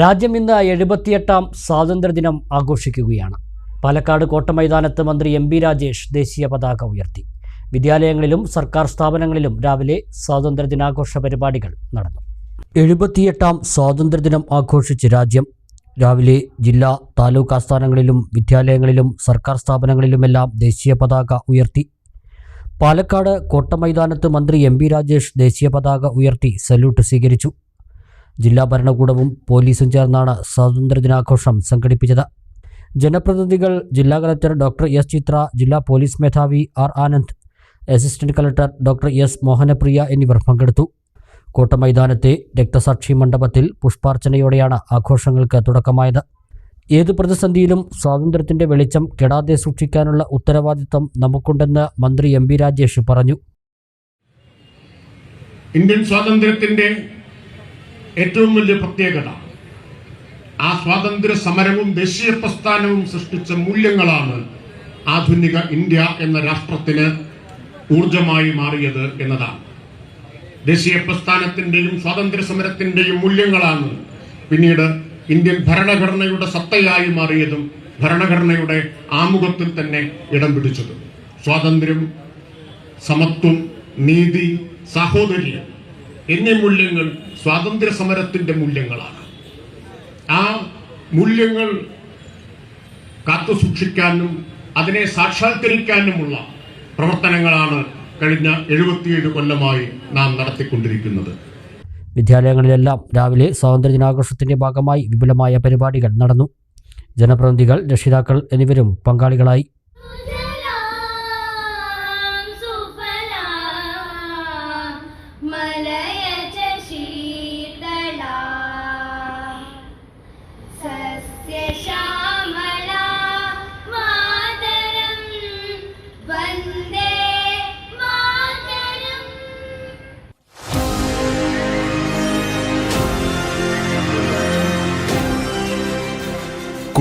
രാജ്യം ഇന്ന് എഴുപത്തിയെട്ടാം സ്വാതന്ത്ര്യദിനം ആഘോഷിക്കുകയാണ്. പാലക്കാട് കോട്ടമൈതാനത്ത് മന്ത്രി എം ബി രാജേഷ് ദേശീയ പതാക ഉയർത്തി. വിദ്യാലയങ്ങളിലും സർക്കാർ സ്ഥാപനങ്ങളിലും രാവിലെ സ്വാതന്ത്ര്യദിനാഘോഷ പരിപാടികൾ നടന്നു. എഴുപത്തിയെട്ടാം സ്വാതന്ത്ര്യദിനം ആഘോഷിച്ച് രാജ്യം രാവിലെ ജില്ലാ താലൂക്ക് ആസ്ഥാനങ്ങളിലും വിദ്യാലയങ്ങളിലും സർക്കാർ സ്ഥാപനങ്ങളിലുമെല്ലാം ദേശീയ പതാക ഉയർത്തി. പാലക്കാട് കോട്ടമൈതാനത്ത് മന്ത്രി എം ബി രാജേഷ് ദേശീയ പതാക ഉയർത്തി സല്യൂട്ട് സ്വീകരിച്ചു. ജില്ലാ ഭരണകൂടവും പോലീസും ചേർന്നാണ് സ്വാതന്ത്ര്യദിനാഘോഷം സംഘടിപ്പിച്ചത്. ജനപ്രതിനിധികൾ ജില്ലാ കലക്ടർ ഡോക്ടർ എസ് ചിത്ര ജില്ലാ പോലീസ് മേധാവി R Anand assistant collector doctor S Mohanapriya എന്നിവർ പങ്കെടുത്തു. കോട്ടമൈതാനത്തെ രക്തസാക്ഷി മണ്ഡപത്തിൽ പുഷ്പാർച്ചനയോടെയാണ് ആഘോഷങ്ങൾക്ക് തുടക്കമായത്. ഏത് പ്രതിസന്ധിയിലും സ്വാതന്ത്ര്യത്തിന്റെ വെളിച്ചം കെടാതെ സൂക്ഷിക്കാനുള്ള ഉത്തരവാദിത്തം നമുക്കുണ്ടെന്ന് മന്ത്രി എം രാജേഷ് പറഞ്ഞു. ഇന്ത്യൻ സ്വാതന്ത്ര്യത്തിന്റെ ഏറ്റവും വലിയ പ്രത്യേകത ആ സ്വാതന്ത്ര്യ സമരവും ദേശീയ പ്രസ്ഥാനവും സൃഷ്ടിച്ച മൂല്യങ്ങളാണ് ആധുനിക ഇന്ത്യ എന്ന രാഷ്ട്രത്തിന് ഊർജമായി മാറിയത് എന്നതാണ്. ദേശീയ പ്രസ്ഥാനത്തിന്റെയും സ്വാതന്ത്ര്യ സമരത്തിന്റെയും മൂല്യങ്ങളാണ് പിന്നീട് ഇന്ത്യൻ ഭരണഘടനയുടെ സത്തയായി മാറിയതും ഭരണഘടനയുടെ ആമുഖത്തിൽ തന്നെ ഇടം പിടിച്ചതും. സ്വാതന്ത്ര്യം സമത്വം നീതി സാഹോദര്യം എന്നീ മൂല്യങ്ങൾ സ്വാതന്ത്ര്യ സമരത്തിന്റെ മൂല്യങ്ങളാണ്. ആ മൂല്യങ്ങൾ കാത്തു സൂക്ഷിക്കാനും അതിനെ സാക്ഷാത്കരിക്കാനുമുള്ള പ്രവർത്തനങ്ങളാണ് കഴിഞ്ഞ എഴുപത്തിയേഴ് കൊല്ലമായി നാം നടത്തിക്കൊണ്ടിരിക്കുന്നത്. വിദ്യാലയങ്ങളിലെല്ലാം രാവിലെ സ്വാതന്ത്ര്യ ദിനാഘോഷത്തിന്റെ ഭാഗമായി വിപുലമായ പരിപാടികൾ നടന്നു. ജനപ്രതിനിധികൾ രക്ഷിതാക്കൾ എന്നിവരും പങ്കാളികളായി.